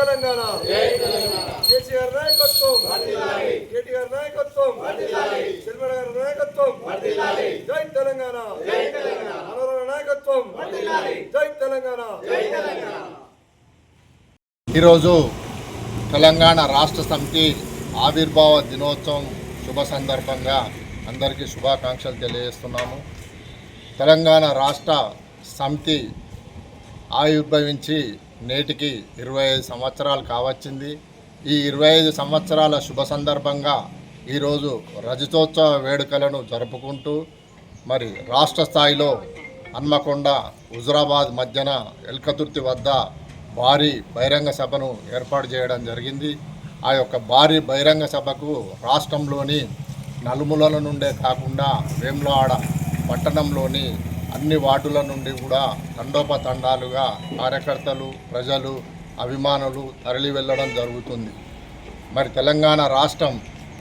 తెలంగాణ. కేసీఆర్ నాయకత్వం. కేటీఆర్ నాయకత్వం. శర్మల గారి నాయకత్వం. జై తెలంగాణ. మనోహర నాయకత్వం. జై తెలంగాణ. ఈరోజు తెలంగాణ రాష్ట్ర సమితి ఆవిర్భావ దినోత్సవం శుభ సందర్భంగా అందరికీ శుభాకాంక్షలు తెలియజేస్తున్నాము. తెలంగాణ రాష్ట్ర సమితి ఆవిర్భవించి నేటికి ఇరవై ఐదు సంవత్సరాలు కావచ్చింది. ఈ ఇరవై ఐదు సంవత్సరాల శుభ సందర్భంగా ఈరోజు రజతోత్సవ వేడుకలను జరుపుకుంటూ మరి రాష్ట్ర స్థాయిలో హన్మకొండ హుజురాబాద్ మధ్యన ఎల్కతుర్తి వద్ద భారీ బహిరంగ సభను ఏర్పాటు చేయడం జరిగింది. ఆ యొక్క భారీ బహిరంగ సభకు రాష్ట్రంలోని నలుమూలల నుండే కాకుండా వేములవాడ పట్టణంలోని అన్ని వార్డుల నుండి కూడా తండోపతండాలుగా కార్యకర్తలు ప్రజలు అభిమానులు తరలి వెళ్ళడం జరుగుతుంది. మరి తెలంగాణ రాష్ట్రం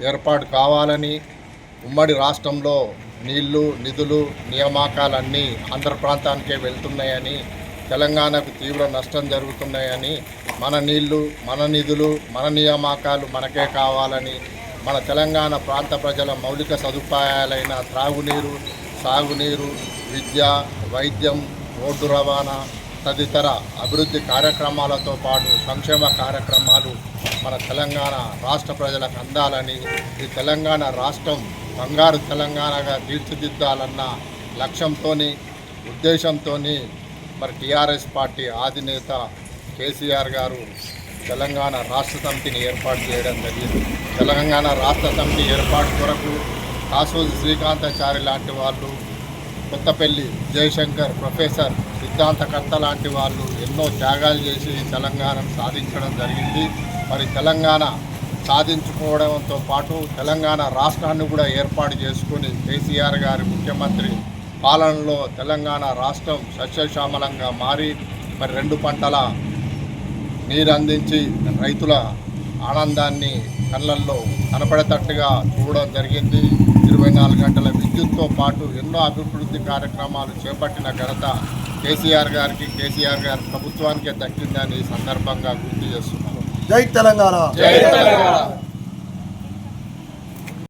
ఏర్పాటు కావాలని ఉమ్మడి రాష్ట్రంలో నీళ్ళు నిధులు నియామకాలన్నీ ఆంధ్ర ప్రాంతానికే వెళ్తున్నాయని తెలంగాణకు తీవ్ర నష్టం జరుగుతున్నాయని మన నీళ్ళు మన నిధులు మన నియామకాలు మనకే కావాలని మన తెలంగాణ ప్రాంత ప్రజల మౌలిక సదుపాయాలైన త్రాగునీరు సాగునీరు విద్య వైద్యం రోడ్డు రవాణా తదితర అభివృద్ధి కార్యక్రమాలతో పాటు సంక్షేమ కార్యక్రమాలు మన తెలంగాణ రాష్ట్ర ప్రజలకు అందాలని ఈ తెలంగాణ రాష్ట్రం బంగారు తెలంగాణగా తీర్చిదిద్దాలన్న లక్ష్యంతో ఉద్దేశంతో మరి టీఆర్ఎస్ పార్టీ అధినేత కేసీఆర్ గారు తెలంగాణ రాష్ట్ర సమితిని ఏర్పాటు చేయడం జరిగింది. తెలంగాణ రాష్ట్ర సమితి ఏర్పాటు కొరకు కాసోజు శ్రీకాంతాచారి లాంటి వాళ్ళు కొత్తపల్లి జయశంకర్ ప్రొఫెసర్ సిద్ధాంతకర్త లాంటి వాళ్ళు ఎన్నో త్యాగాలు చేసి తెలంగాణను సాధించడం జరిగింది. మరి తెలంగాణ సాధించుకోవడంతో పాటు తెలంగాణ రాష్ట్రాన్ని కూడా ఏర్పాటు చేసుకుని కేసీఆర్ గారి ముఖ్యమంత్రి పాలనలో తెలంగాణ రాష్ట్రం సస్యశ్యామలంగా మారి మరి రెండు పంటల నీరు అందించి రైతుల ఆనందాన్ని కళ్ళల్లో కనపడేటట్టుగా చూడడం జరిగింది. ఇరవై నాలుగు గంటల విద్యుత్తో పాటు ఎన్నో అభివృద్ధి కార్యక్రమాలు చేపట్టిన ఘనత కేసీఆర్ గారికి కేసీఆర్ గారి ప్రభుత్వానికే దక్కిందని ఈ సందర్భంగా గుర్తు చేస్తున్నాను. జై తెలంగాణ. జై తెలంగాణ.